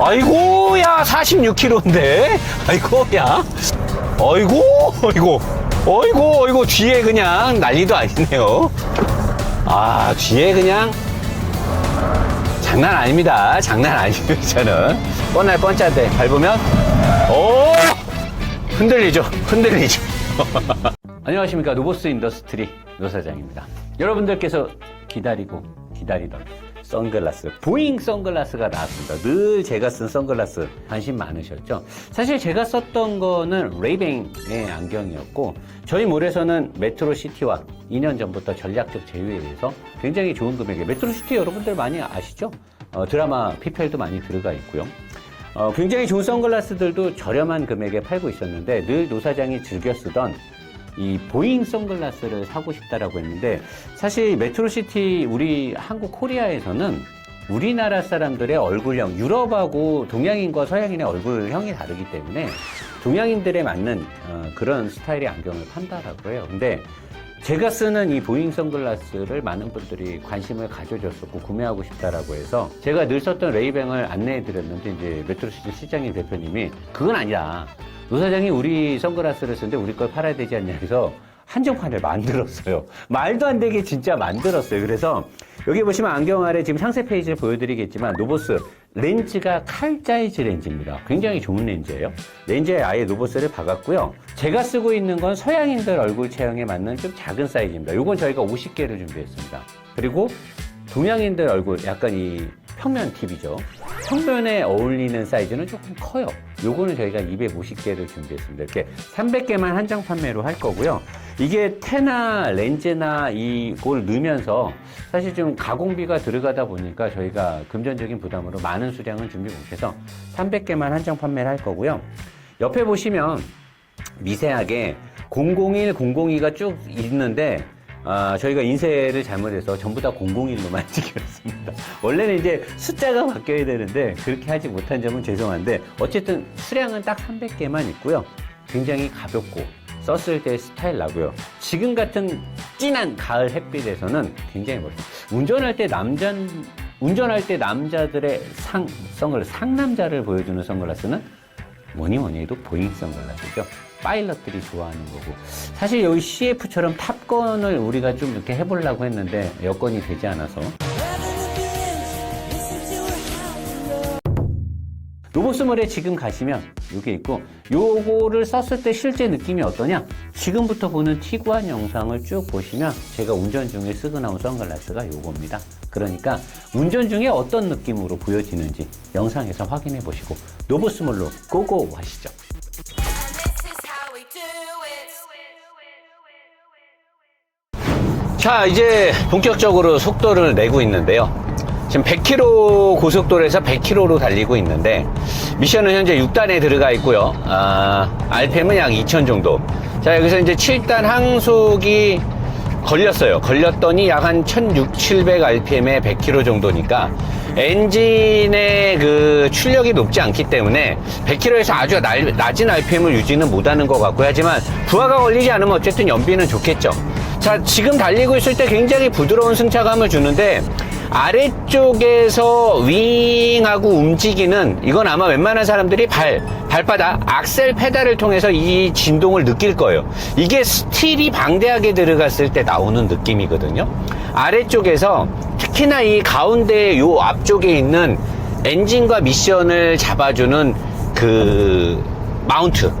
아이고, 야, 46kg인데? 아이고, 야. 아이고, 아이고. 아이고, 아이고, 뒤에 그냥 난리도 아니네요. 아, 뒤에 그냥 장난 아닙니다. 장난 아니에요, 저는. 뻔할 뻔짠데 밟으면, 오! 흔들리죠? 흔들리죠? 안녕하십니까. 노보스 인더스트리 노사장입니다. 여러분들께서 기다리고 기다리던 선글라스, 보잉 선글라스가 나왔습니다. 늘 제가 쓴 선글라스 관심 많으셨죠? 사실 제가 썼던 거는 레이뱅의 안경이었고, 저희 몰에서는 메트로시티와 2년 전부터 전략적 제휴에 의해서 굉장히 좋은 금액에, 메트로시티 여러분들 많이 아시죠? 어, 드라마 PPL도 많이 들어가 있고요. 어, 굉장히 좋은 선글라스들도 저렴한 금액에 팔고 있었는데 늘 노사장이 즐겨 쓰던 이 보잉 선글라스를 사고 싶다라고 했는데 사실 메트로시티 우리 한국 코리아에서는 우리나라 사람들의 얼굴형 유럽하고 동양인과 서양인의 얼굴형이 다르기 때문에 동양인들에 맞는 어, 그런 스타일의 안경을 판다라고 해요. 근데 제가 쓰는 이 보잉 선글라스를 많은 분들이 관심을 가져줬었고 구매하고 싶다라고 해서 제가 늘 썼던 레이뱅을 안내해 드렸는데 이제 메트로시티 시장님 대표님이 그건 아니다. 노 사장이 우리 선글라스를 쓰는데 우리 걸 팔아야 되지 않냐 해서 한정판을 만들었어요. 말도 안 되게 진짜 만들었어요. 그래서 여기 보시면 안경 아래 지금 상세 페이지를 보여드리겠지만 노보스 렌즈가 칼자이즈 렌즈입니다. 굉장히 좋은 렌즈예요. 렌즈에 아예 노보스를 박았고요. 제가 쓰고 있는 건 서양인들 얼굴 체형에 맞는 좀 작은 사이즈입니다. 이건 저희가 50개를 준비했습니다. 그리고 동양인들 얼굴 약간 이 평면 팁이죠. 평면에 어울리는 사이즈는 조금 커요. 요거는 저희가 250개를 준비했습니다. 이렇게 300개만 한정 판매로 할 거고요. 이게 테나 렌즈나 이걸 넣으면서 사실 좀 가공비가 들어가다 보니까 저희가 금전적인 부담으로 많은 수량은 준비 못해서 300개만 한정 판매를 할 거고요. 옆에 보시면 미세하게 001, 002가 쭉 있는데 아, 저희가 인쇄를 잘못해서 전부 다 001로만 찍었습니다. 원래는 이제 숫자가 바뀌어야 되는데 그렇게 하지 못한 점은 죄송한데 어쨌든 수량은 딱 300개만 있고요. 굉장히 가볍고 썼을 때 스타일 나고요. 지금 같은 진한 가을 햇빛에서는 굉장히 멋있어요. 운전할 때 남자 운전할 때 남자들의 상 선글라스 상남자를 보여주는 선글라스는 뭐니 뭐니 해도 보잉 선글라스죠. 파일럿들이 좋아하는 거고. 사실 여기 CF처럼 탑건을 우리가 좀 이렇게 해보려고 했는데 여건이 되지 않아서. 로보스몰에 지금 가시면 이게 있고 요거를 썼을 때 실제 느낌이 어떠냐 지금부터 보는 티구한 영상을 쭉 보시면 제가 운전 중에 쓰고 나온 선글라스가 요겁니다 그러니까 운전 중에 어떤 느낌으로 보여지는지 영상에서 확인해 보시고 로보스몰로 고고 하시죠. 자, 이제 본격적으로 속도를 내고 있는데요. 지금 100km 고속도로에서 100km로 달리고 있는데 미션은 현재 6단에 들어가 있고요. 아, RPM은 약 2000 정도. 자, 여기서 이제 7단 항속이 걸렸어요. 걸렸더니 약 한 1600, 700 RPM에 100km 정도니까 엔진의 그 출력이 높지 않기 때문에 100km에서 아주 날- 낮은 RPM을 유지는 못하는 것 같고요. 하지만 부하가 걸리지 않으면 어쨌든 연비는 좋겠죠. 자, 지금 달리고 있을 때 굉장히 부드러운 승차감을 주는데 아래쪽에서 윙하고 움직이는 이건 아마 웬만한 사람들이 발, 발바닥, 악셀 페달을 통해서 이 진동을 느낄 거예요. 이게 스틸이 방대하게 들어갔을 때 나오는 느낌이거든요. 아래쪽에서 특히나 이 가운데 요 앞쪽에 있는 엔진과 미션을 잡아주는 그 마운트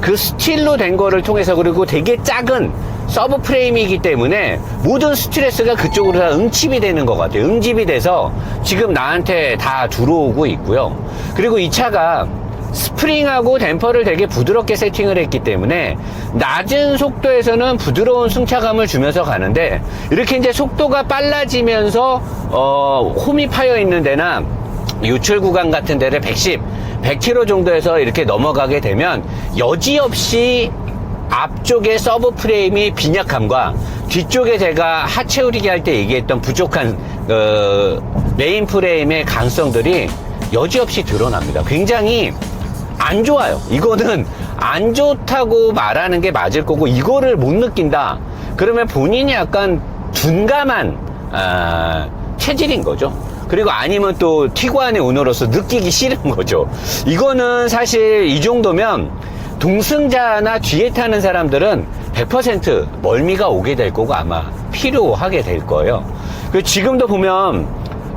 그 스틸로 된 거를 통해서 그리고 되게 작은 서브 프레임이기 때문에 모든 스트레스가 그쪽으로 다 응집이 되는 것 같아요. 응집이 돼서 지금 나한테 다 들어오고 있고요. 그리고 이 차가 스프링하고 댐퍼를 되게 부드럽게 세팅을 했기 때문에 낮은 속도에서는 부드러운 승차감을 주면서 가는데 이렇게 이제 속도가 빨라지면서 어, 홈이 파여 있는 데나 유출 구간 같은 데를 110, 100km 정도에서 이렇게 넘어가게 되면 여지없이 앞쪽에 서브 프레임이 빈약함과 뒤쪽에 제가 하체 우리기 할 때 얘기했던 부족한 어, 메인 프레임의 강성들이 여지없이 드러납니다. 굉장히 안 좋아요. 이거는 안 좋다고 말하는 게 맞을 거고 이거를 못 느낀다. 그러면 본인이 약간 둔감한 아, 체질인 거죠. 그리고 아니면 또 티구안의 오너로서 느끼기 싫은 거죠. 이거는 사실 이 정도면 동승자나 뒤에 타는 사람들은 100% 멀미가 오게 될 거고 아마 필요하게 될 거예요. 그 지금도 보면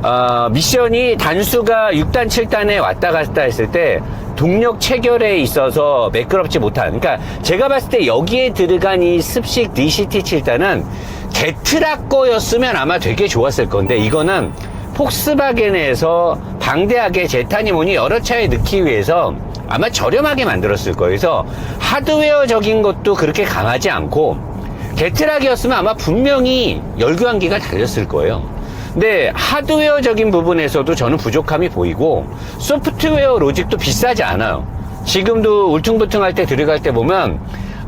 어, 미션이 단수가 6단, 7단에 왔다 갔다 했을 때 동력 체결에 있어서 매끄럽지 못한. 그러니까 제가 봤을 때 여기에 들어간 이 습식 DCT 7단은 게트락 거였으면 아마 되게 좋았을 건데 이거는 폭스바겐에서 방대하게 제타니몬이 여러 차에 넣기 위해서 아마 저렴하게 만들었을 거예요. 그래서 하드웨어적인 것도 그렇게 강하지 않고 게트락이었으면 아마 분명히 열교환기가 달렸을 거예요. 근데 하드웨어적인 부분에서도 저는 부족함이 보이고 소프트웨어 로직도 비싸지 않아요. 지금도 울퉁불퉁할 때 들어갈 때 보면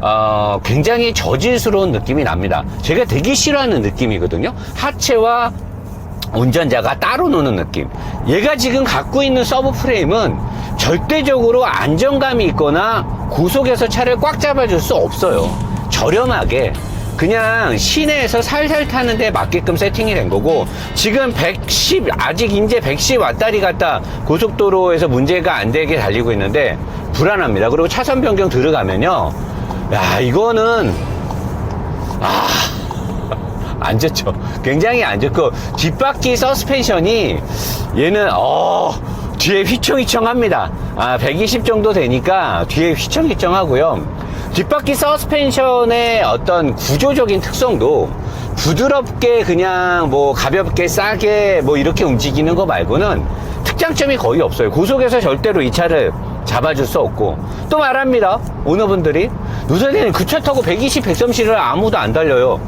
어, 굉장히 저질스러운 느낌이 납니다. 제가 되게 싫어하는 느낌이거든요. 하체와 운전자가 따로 노는 느낌. 얘가 지금 갖고 있는 서브 프레임은 절대적으로 안정감이 있거나 구속에서 차를 꽉 잡아줄 수 없어요. 저렴하게. 그냥 시내에서 살살 타는데 맞게끔 세팅이 된 거고 지금 110 아직 이제 110 왔다리 갔다 고속도로에서 문제가 안 되게 달리고 있는데 불안합니다. 그리고 차선 변경 들어가면요. 야 이거는 안 좋죠. 굉장히 안 좋고 뒷바퀴 서스펜션이 얘는 어 뒤에 휘청휘청합니다. 아 120 정도 되니까 뒤에 휘청휘청하고요. 뒷바퀴 서스펜션의 어떤 구조적인 특성도 부드럽게 그냥 뭐 가볍게 싸게 뭐 이렇게 움직이는 거 말고는 특장점이 거의 없어요. 고속에서 절대로 이 차를 잡아줄 수 없고 또 말합니다. 오너분들이 누사대는 그 차 타고 120, 130을 아무도 안 달려요.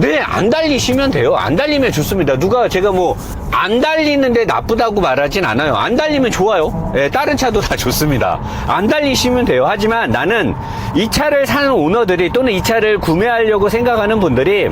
네, 안 달리시면 돼요. 안 달리면 좋습니다. 누가 제가 뭐, 안 달리는데 나쁘다고 말하진 않아요. 안 달리면 좋아요. 예, 다른 차도 다 좋습니다. 안 달리시면 돼요. 하지만 나는 이 차를 사는 오너들이 또는 이 차를 구매하려고 생각하는 분들이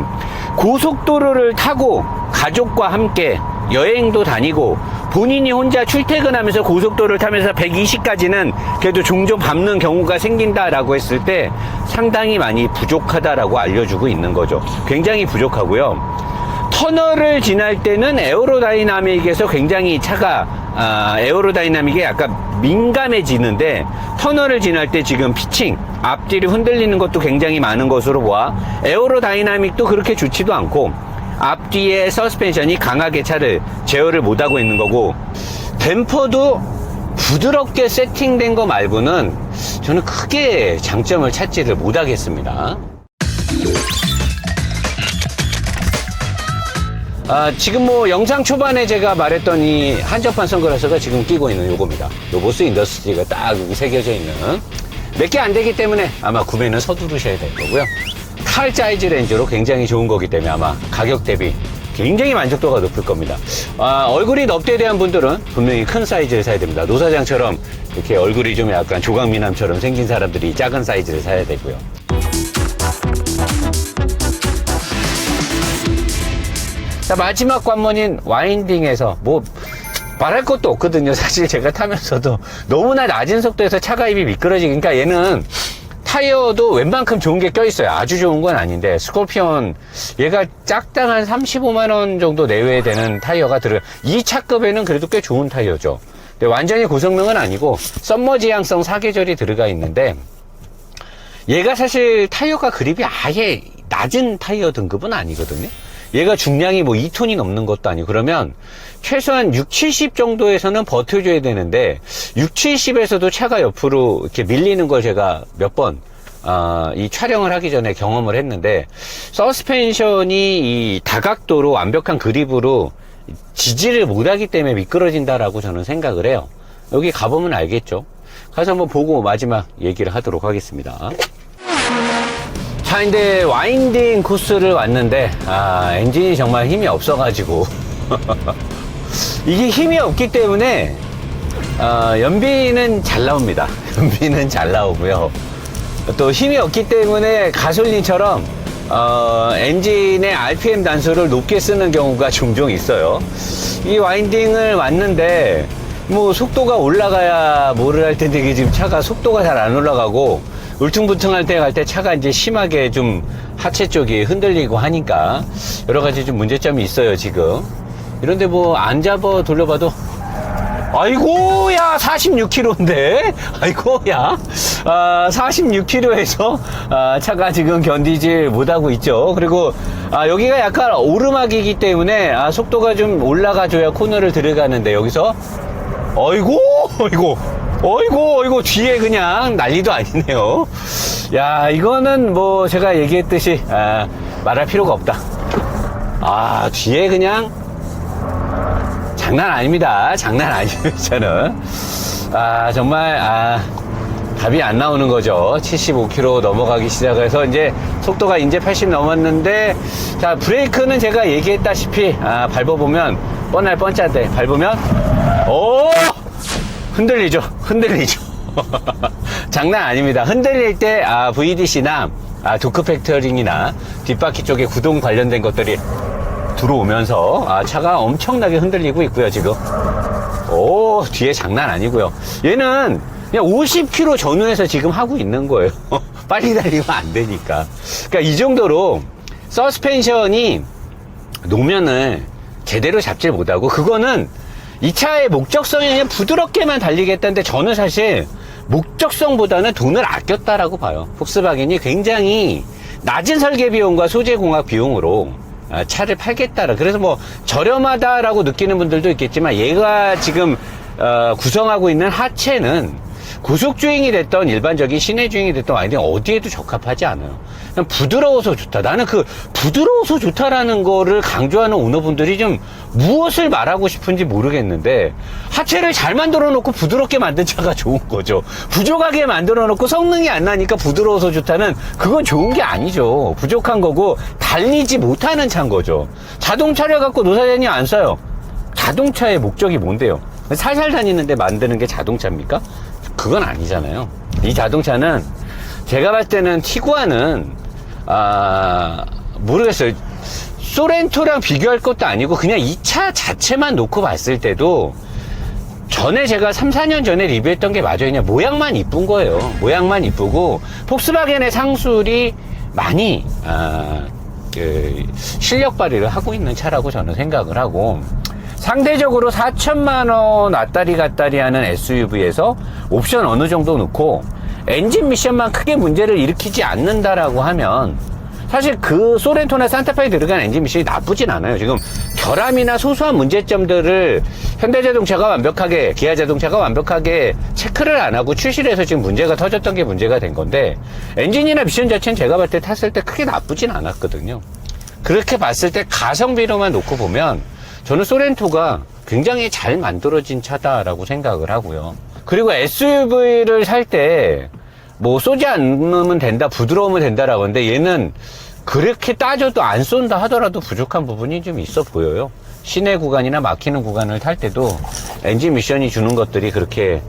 고속도로를 타고 가족과 함께 여행도 다니고 본인이 혼자 출퇴근하면서 고속도로를 타면서 120까지는 그래도 종종 밟는 경우가 생긴다라고 했을 때 상당히 많이 부족하다라고 알려주고 있는 거죠. 굉장히 부족하고요. 터널을 지날 때는 에어로다이나믹에서 굉장히 차가 아, 에어로다이나믹에 약간 민감해지는데 터널을 지날 때 지금 피칭 앞뒤를 흔들리는 것도 굉장히 많은 것으로 보아 에어로다이나믹도 그렇게 좋지도 않고 앞뒤에 서스펜션이 강하게 차를 제어를 못하고 있는 거고 댐퍼도 부드럽게 세팅된 거 말고는 저는 크게 장점을 찾지를 못하겠습니다. 아, 지금 뭐 영상 초반에 제가 말했던 이 한정판 선글라스가 지금 끼고 있는 요겁니다. 요보스 인더스트리가 딱 새겨져 있는 몇 개 안 되기 때문에 아마 구매는 서두르셔야 될 거고요. 칼 사이즈 렌즈로 굉장히 좋은 거기 때문에 아마 가격 대비 굉장히 만족도가 높을 겁니다. 아, 얼굴이 넙대대한 분들은 분명히 큰 사이즈를 사야 됩니다. 노사장처럼 이렇게 얼굴이 좀 약간 조각미남처럼 생긴 사람들이 작은 사이즈를 사야 되고요. 자, 마지막 관문인 와인딩에서 뭐 말할 것도 없거든요. 사실 제가 타면서도 너무나 낮은 속도에서 차가 입이 미끄러지니까 얘는 타이어도 웬만큼 좋은 게 껴있어요. 아주 좋은 건 아닌데 스콜피온 얘가 짝당 한 35만 원 정도 내외 되는 타이어가 들어 이 차급에는 그래도 꽤 좋은 타이어죠. 근데 완전히 고성능은 아니고 썸머 지향성 사계절이 들어가 있는데 얘가 사실 타이어가 그립이 아예 낮은 타이어 등급은 아니거든요. 얘가 중량이 뭐 2톤이 넘는 것도 아니고 그러면 최소한 6, 70 정도에서는 버텨줘야 되는데 6, 70에서도 차가 옆으로 이렇게 밀리는 걸 제가 몇번 아, 이 촬영을 하기 전에 경험을 했는데 서스펜션이 이 다각도로 완벽한 그립으로 지지를 못하기 때문에 미끄러진다라고 저는 생각을 해요. 여기 가보면 알겠죠. 가서 한번 보고 마지막 얘기를 하도록 하겠습니다. 자, 이제 와인딩 코스를 왔는데, 아, 엔진이 정말 힘이 없어가지고. 이게 힘이 없기 때문에, 어, 연비는 잘 나옵니다. 연비는 잘 나오고요. 또 힘이 없기 때문에 가솔린처럼, 어, 엔진의 RPM 단수를 높게 쓰는 경우가 종종 있어요. 이 와인딩을 왔는데, 뭐, 속도가 올라가야 뭐를 할 텐데, 이게 지금 차가 속도가 잘 안 올라가고, 울퉁불퉁할 때 갈 때 차가 이제 심하게 좀 하체 쪽이 흔들리고 하니까 여러 가지 좀 문제점이 있어요, 지금. 이런데 뭐 안 잡아 돌려봐도 아이고, 야, 46km인데? 아이고, 야. 아, 46km에서 아, 차가 지금 견디질 못하고 있죠. 그리고 아, 여기가 약간 오르막이기 때문에 아, 속도가 좀 올라가줘야 코너를 들어가는데 여기서 어이고, 어이고, 어이고, 어이고, 뒤에 그냥 난리도 아니네요. 야, 이거는 뭐 제가 얘기했듯이 아, 말할 필요가 없다. 아, 뒤에 그냥 장난 아닙니다. 장난 아니에요, 저는. 아, 정말, 아, 답이 안 나오는 거죠. 75km 넘어가기 시작해서 이제 속도가 이제 80 넘었는데, 자, 브레이크는 제가 얘기했다시피, 아, 밟아보면, 뻔할 뻔짠데, 밟으면, 오! 흔들리죠. 흔들리죠. 장난 아닙니다. 흔들릴 때, 아, VDC나, 아, 도크 팩터링이나 뒷바퀴 쪽에 구동 관련된 것들이 들어오면서 아, 차가 엄청나게 흔들리고 있고요 지금 오 뒤에 장난 아니고요 얘는 그냥 50km 전후에서 지금 하고 있는 거예요 빨리 달리면 안 되니까 그러니까 이 정도로 서스펜션이 노면을 제대로 잡질 못하고 그거는 이 차의 목적성이 그냥 부드럽게만 달리겠다는데 저는 사실 목적성보다는 돈을 아꼈다라고 봐요. 폭스바겐이 굉장히 낮은 설계 비용과 소재 공학 비용으로 아, 차를 팔겠다라. 그래서 뭐 저렴하다라고 느끼는 분들도 있겠지만 얘가 지금 어, 구성하고 있는 하체는 고속 주행이 됐던 일반적인 시내 주행이 됐던 아이디 어디에도 적합하지 않아요. 그냥 부드러워서 좋다. 나는 그 부드러워서 좋다라는 거를 강조하는 오너분들이 좀 무엇을 말하고 싶은지 모르겠는데 하체를 잘 만들어 놓고 부드럽게 만든 차가 좋은 거죠. 부족하게 만들어 놓고 성능이 안 나니까 부드러워서 좋다는 그건 좋은 게 아니죠. 부족한 거고 달리지 못하는 차인 거죠. 자동차를 갖고 노사장이 안 써요. 자동차의 목적이 뭔데요? 살살 다니는데 만드는 게 자동차입니까? 그건 아니잖아요. 이 자동차는 제가 봤을 때는 티구안은 아 모르겠어요. 소렌토랑 비교할 것도 아니고 그냥 이 차 자체만 놓고 봤을 때도 전에 제가 3, 4년 전에 리뷰했던 게 맞아요. 그냥 모양만 이쁜 거예요. 모양만 이쁘고 폭스바겐의 상술이 많이 아, 그 실력 발휘를 하고 있는 차라고 저는 생각을 하고 상대적으로 4천만 원 왔다리 갔다리 하는 SUV에서 옵션 어느 정도 넣고 엔진 미션만 크게 문제를 일으키지 않는다라고 하면 사실 그 소렌토나 산타페에 들어간 엔진 미션이 나쁘진 않아요. 지금 결함이나 소소한 문제점들을 현대자동차가 완벽하게, 기아자동차가 완벽하게 체크를 안 하고 출시를 해서 지금 문제가 터졌던 게 문제가 된 건데 엔진이나 미션 자체는 제가 봤을 때 탔을 때 크게 나쁘진 않았거든요. 그렇게 봤을 때 가성비로만 놓고 보면 저는 소렌토가 굉장히 잘 만들어진 차다라고 생각을 하고요. 그리고 SUV를 살 때 뭐 쏘지 않으면 된다, 부드러우면 된다라고 하는데 얘는 그렇게 따져도 안 쏜다 하더라도 부족한 부분이 좀 있어 보여요. 시내 구간이나 막히는 구간을 탈 때도 엔진 미션이 주는 것들이 그렇게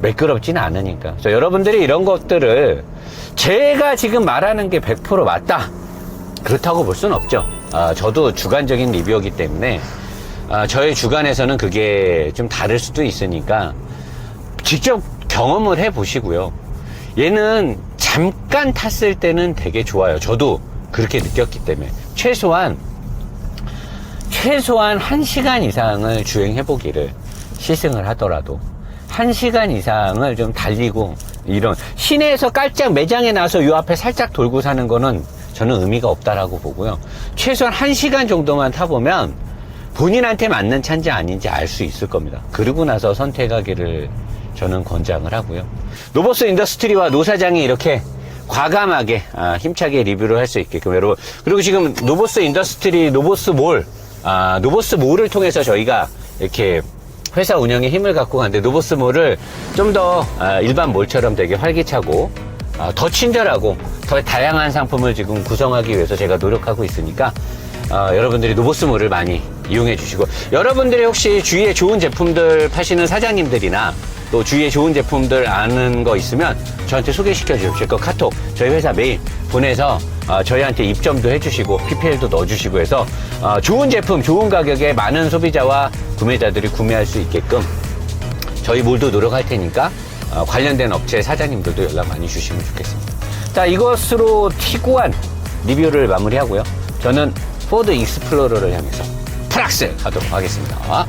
매끄럽지는 않으니까. 그래서 여러분들이 이런 것들을 제가 지금 말하는 게 100% 맞다. 그렇다고 볼 수는 없죠. 아, 저도 주관적인 리뷰이기 때문에 아, 저의 주관에서는 그게 좀 다를 수도 있으니까 직접 경험을 해 보시고요. 얘는 잠깐 탔을 때는 되게 좋아요. 저도 그렇게 느꼈기 때문에 최소한 최소한 1시간 이상을 주행해 보기를 시승을 하더라도 1시간 이상을 좀 달리고 이런 시내에서 깔짝 매장에 나서 요 앞에 살짝 돌고 사는 거는 저는 의미가 없다라고 보고요. 최소한 1시간 정도만 타보면 본인한테 맞는 차인지 아닌지 알 수 있을 겁니다. 그러고 나서 선택하기를 저는 권장을 하고요. 노버스 인더스트리와 노 사장이 이렇게 과감하게 아, 힘차게 리뷰를 할 수 있게끔 여러분 그리고 지금 노보스 인더스트리 노보스 몰 아, 노보스 몰을 통해서 저희가 이렇게 회사 운영에 힘을 갖고 가는데 노보스 몰을 좀 더 일반 몰처럼 되게 활기차고 아, 더 친절하고 더 다양한 상품을 지금 구성하기 위해서 제가 노력하고 있으니까 어, 여러분들이 노보스몰을 많이 이용해 주시고 여러분들이 혹시 주위에 좋은 제품들 파시는 사장님들이나 또 주위에 좋은 제품들 아는 거 있으면 저한테 소개시켜 주십시오. 그 카톡 저희 회사 메일 보내서 어, 저희한테 입점도 해주시고 PPL도 넣어주시고 해서 어, 좋은 제품 좋은 가격에 많은 소비자와 구매자들이 구매할 수 있게끔 저희 몰도 노력할 테니까 어, 관련된 업체 사장님들도 연락 많이 주시면 좋겠습니다. 자 이것으로 티구안 리뷰를 마무리하고요. 저는 포드 익스플로러를 향해서 트플락스 하도록 하겠습니다.